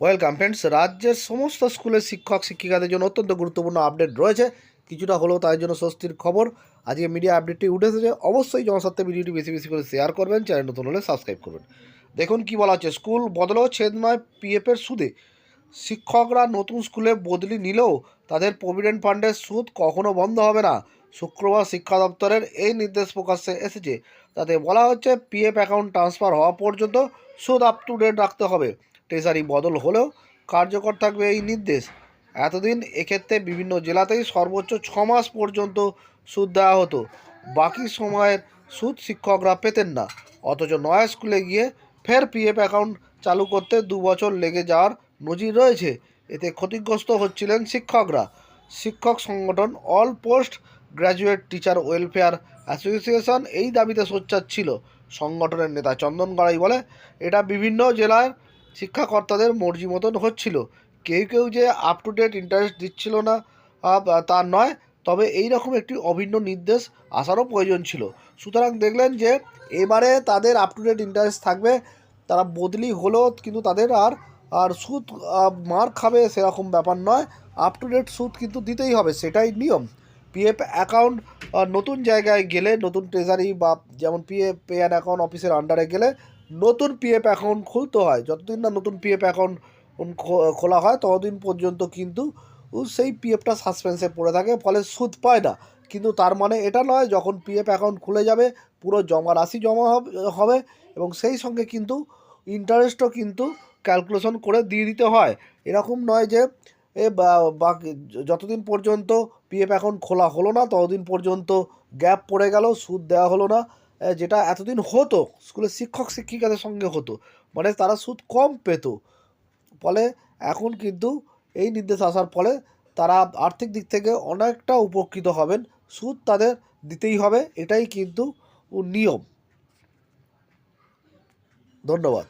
Welcome friends রাজ্যের সমস্ত স্কুলের শিক্ষক, শিক্ষিকাদের জন্য অত্যন্ত গুরুত্বপূর্ণ আপডেট রয়েছে। কিছুটা হলেও তার জন্য স্বস্তির খবর। আজকে মিডিয়া আপডেটটি উঠে এসেছে। অবশ্যই জনস্বার্থে ভিডিওটি বেশি বেশি করে শেয়ার করবেন। চ্যানেল নতুন হলে সাবস্ক্রাইব করবেন। দেখুন কি বলা হচ্ছে। স্কুল বদলেও ছেদ নয় পিএফের সুদে। শিক্ষকরা নতুন স্কুলে বদলি নিলেও তাদের প্রভিডেন্ট ফান্ডের সুদ কখনো বন্ধ হবে না। শুক্রবার শিক্ষা দপ্তরের এই নির্দেশ প্রকাশ্যে এসেছে। তাতে বলা হচ্ছে পিএফ অ্যাকাউন্ট ট্রান্সফার হওয়া পর্যন্ত সুদ আপ টু ডেট রাখতে হবে। ট্রেজারি বদল হলেও কার্যকর থাকবে এই নির্দেশ। এতদিন এক্ষেত্রে বিভিন্ন জেলাতেই সর্বোচ্চ ছ মাস পর্যন্ত সুদ দেওয়া হতো। বাকি সময়ের সুদ শিক্ষকরা পেতেন না। অথচ নয়া স্কুলে গিয়ে ফের পিএফ অ্যাকাউন্ট চালু করতে দু বছর লেগে যাওয়ার নজির রয়েছে। এতে ক্ষতিগ্রস্ত হচ্ছিলেন শিক্ষকরা। শিক্ষক সংগঠন all post graduate teacher welfare association এই দাবিতে সোচ্চার ছিল। সংগঠনের নেতা চন্দন গড়াই বলে, এটা বিভিন্ন জেলার শিক্ষাকর্তাদের মর্জি মতন হচ্ছিল। কেউ কেউ যে আপ টু ডেট ইন্টারেস্ট দিচ্ছিল না তা নয়, তবে এই রকম একটি অভিন্ন নির্দেশ আসারও প্রয়োজন ছিল। সুতরাং দেখলেন যে, এবারে তাদের আপ টু ডেট ইন্টারেস্ট থাকবে, তারা বদলি হলেও কিন্তু তাদের আর আর সুদ মার খাবে সেরকম ব্যাপার নয়। আপ টু ডেট সুদ কিন্তু দিতেই হবে, সেটাই নিয়ম। পিএফ অ্যাকাউন্ট নতুন জায়গায় গেলে, নতুন ট্রেজারি বা যেমন পিএফ পে অ্যান্ড অ্যাকাউন্ট অফিসের আন্ডারে গেলে নতুন পিএফ অ্যাকাউন্ট খুলতে হয়। যতদিন না নতুন পিএফ অ্যাকাউন্ট খোলা হয়, ততদিন পর্যন্ত কিন্তু সেই পিএফটা সাসপেন্সে পড়ে থাকে, ফলে সুদ পায় না। কিন্তু তার মানে এটা নয়, যখন পিএফ অ্যাকাউন্ট খুলে যাবে, পুরো জমা রাশি জমা হবে- এবং সেই সঙ্গে কিন্তু ইন্টারেস্টও কিন্তু ক্যালকুলেশন করে দিয়ে দিতে হয়। এরকম নয় যে, এ বাকি যতদিন পর্যন্ত পিএফ অ্যাকাউন্ট খোলা হলো না, ততদিন পর্যন্ত গ্যাপ পড়ে গেল, সুদ দেওয়া হলো না। যেটা এতদিন হতো স্কুলের শিক্ষক, শিক্ষিকাদের সঙ্গে হতো মানে তারা সুদ কম পেত। ফলে এখন কিন্তু এই নির্দেশ আসার ফলে তারা আর্থিক দিক থেকে অনেকটা উপকৃত হবেন। সুদ তাদের দিতেই হবে, এটাই কিন্তু নিয়ম। ধন্যবাদ।